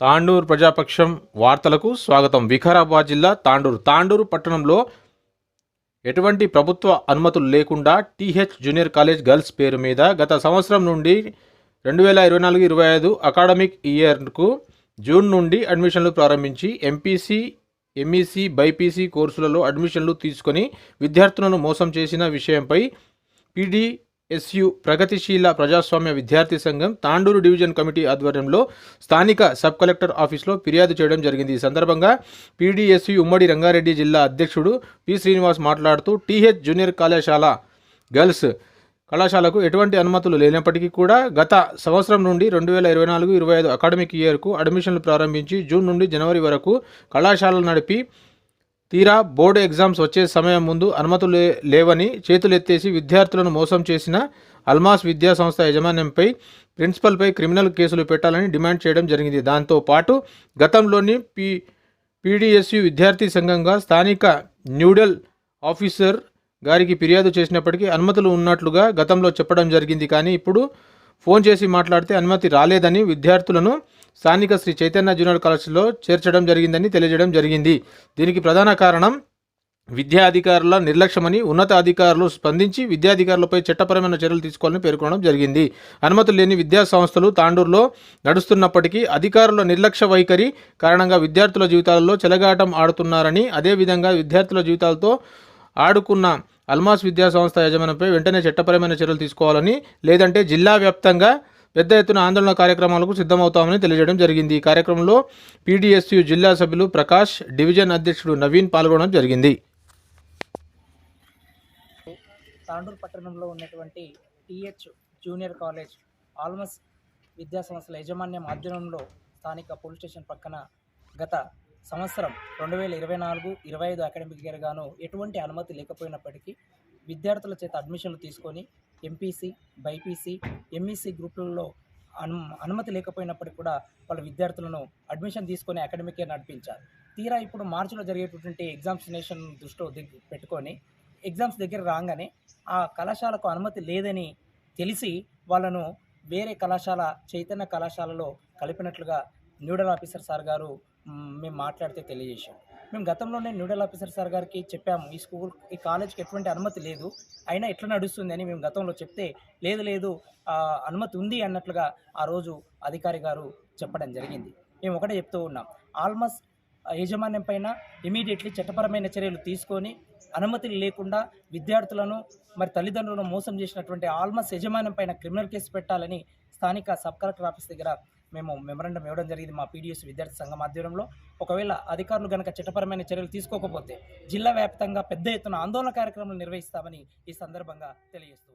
తాండూరు ప్రజాపక్షం వార్తలకు స్వాగతం. వికారాబాద్ జిల్లా తాండూరు. తాండూరు పట్టణంలో ఎటువంటి ప్రభుత్వ అనుమతులు లేకుండా టీహెచ్ జూనియర్ కాలేజ్ గర్ల్స్ పేరు మీద గత సంవత్సరం నుండి రెండు వేల ఇరవై నాలుగు ఇరవై ఐదు అకాడమిక్ ఇయర్కు జూన్ నుండి అడ్మిషన్లు ప్రారంభించి ఎంపీసీ ఎంఈసీ బైపీసీ కోర్సులలో అడ్మిషన్లు తీసుకొని విద్యార్థులను మోసం చేసిన విషయంపై పీడీ ఎస్యు ప్రగతిశీల ప్రజాస్వామ్య విద్యార్థి సంఘం తాండూరు డివిజన్ కమిటీ ఆధ్వర్యంలో స్థానిక సబ్ కలెక్టర్ ఆఫీస్లో ఫిర్యాదు చేయడం జరిగింది. ఈ సందర్భంగా పీడీఎస్యు ఉమ్మడి రంగారెడ్డి జిల్లా అధ్యక్షుడు పి. శ్రీనివాస్ మాట్లాడుతూ టీహెచ్ జూనియర్ కళాశాల గర్ల్స్ కళాశాలకు ఎటువంటి అనుమతులు లేనప్పటికీ కూడా గత సంవత్సరం నుండి రెండు వేల ఇరవై నాలుగు ఇరవై ఐదు అకాడమిక్ ఇయర్కు అడ్మిషన్లు ప్రారంభించి జూన్ నుండి జనవరి వరకు కళాశాలలు నడిపి తీరా బోర్డు ఎగ్జామ్స్ వచ్చే సమయం ముందు అనుమతులు లేవని చేతులెత్తేసి విద్యార్థులను మోసం చేసిన అల్మాస్ విద్యా సంస్థ యాజమాన్యంపై ప్రిన్సిపల్పై క్రిమినల్ కేసులు పెట్టాలని డిమాండ్ చేయడం జరిగింది. దాంతో పాటు గతంలోని పి పీడీఎస్యు విద్యార్థి సంఘంగా స్థానిక న్యూడల్ ఆఫీసర్ గారికి ఫిర్యాదు చేసినప్పటికీ అనుమతులు ఉన్నట్లుగా గతంలో చెప్పడం జరిగింది. కానీ ఇప్పుడు ఫోన్ చేసి మాట్లాడితే అనుమతి రాలేదని విద్యార్థులను స్థానిక శ్రీ చైతన్య జూనియర్ కళాశాలలో చేర్చడం జరిగిందని తెలియజేయడం జరిగింది. దీనికి ప్రధాన కారణం విద్యా అధికారుల నిర్లక్ష్యమని ఉన్నత అధికారులు స్పందించి విద్యాధికారులపై చట్టపరమైన చర్యలు తీసుకోవాలని పేర్కొనడం జరిగింది. అనుమతులు లేని విద్యా సంస్థలు తాండూరులో నడుస్తున్నప్పటికీ అధికారుల నిర్లక్ష్య వైఖరి కారణంగా విద్యార్థుల జీవితాలలో చెలగాటం ఆడుతున్నారని అదేవిధంగా విద్యార్థుల జీవితాలతో ఆడుకున్న అల్మాస్ విద్యా సంస్థ యజమానిపై వెంటనే చట్టపరమైన చర్యలు తీసుకోవాలని లేదంటే జిల్లా వ్యాప్తంగా పెద్ద ఎత్తున ఆందోళన కార్యక్రమాలకు సిద్ధమవుతామని తెలియజేయడం జరిగింది. ఈ కార్యక్రమంలో పీడీఎస్యు జిల్లా సభ్యులు ప్రకాష్ డివిజన్ అధ్యక్షుడు నవీన్ పాల్గొనడం జరిగింది. తాండూరు పట్టణంలో ఉన్నటువంటి టీహెచ్ జూనియర్ కాలేజ్ ఆల్మస్ విద్యా సంస్థల యాజమాన్యం ఆధ్వర్యంలో స్థానిక పోలీస్ స్టేషన్ పక్కన గత సంవత్సరం రెండు వేల ఇరవై నాలుగు ఇరవై ఐదు అకాడమిక్ ఇయర్ గాను ఎటువంటి అనుమతి లేకపోయినప్పటికీ విద్యార్థుల చేత అడ్మిషన్లు తీసుకొని ఎంపీసీ బైపీసీ ఎంఈసీ గ్రూపులలో అను అనుమతి లేకపోయినప్పటికీ కూడా వాళ్ళ విద్యార్థులను అడ్మిషన్ తీసుకొని అకాడమిక్ ఇయర్ నడిపించారు. తీరా ఇప్పుడు మార్చిలో జరిగేటటువంటి ఎగ్జామినేషన్ దృష్టిలో దిగ్- పెట్టుకొని ఎగ్జామ్స్ దగ్గర రాగానే ఆ కళాశాలకు అనుమతి లేదని తెలిసి వాళ్ళను వేరే కళాశాల చైతన్య కళాశాలలో కలిపినట్లుగా న్యూడల్ ఆఫీసర్ సార్ గారు మేము మాట్లాడితే తెలియజేశాం మేము గతంలోనే న్యూడల్ ఆఫీసర్ సార్ గారికి చెప్పాము ఈ స్కూల్ ఈ కాలేజ్కి ఎటువంటి అనుమతి లేదు అయినా ఎట్లా నడుస్తుంది అని మేము గతంలో చెప్తే లేదు లేదు అనుమతి ఉంది అన్నట్లుగా ఆ రోజు అధికారి గారు చెప్పడం జరిగింది. మేము ఒకటే చెప్తూ ఉన్నాం ఆల్మోస్ట్ యాజమాన్యం పైన ఇమీడియట్లీ చట్టపరమైన చర్యలు తీసుకొని అనుమతులు లేకుండా విద్యార్థులను మరి తల్లిదండ్రులను మోసం చేసినటువంటి ఆల్మోస్ట్ యజమాన్యం పైన క్రిమినల్ కేసు పెట్టాలని స్థానిక సబ్ కలెక్టర్ ఆఫీస్ దగ్గర మేము మెమరండం ఇవ్వడం జరిగింది మా పీడిఎస్ విద్యార్థి సంఘం ఆధ్వర్యంలో. ఒకవేళ అధికారులు గనక చట్టపరమైన చర్యలు తీసుకోకపోతే జిల్లా వ్యాప్తంగా పెద్ద ఎత్తున ఆందోళన కార్యక్రమాలు నిర్వహిస్తామని ఈ సందర్భంగా తెలియజేస్తూ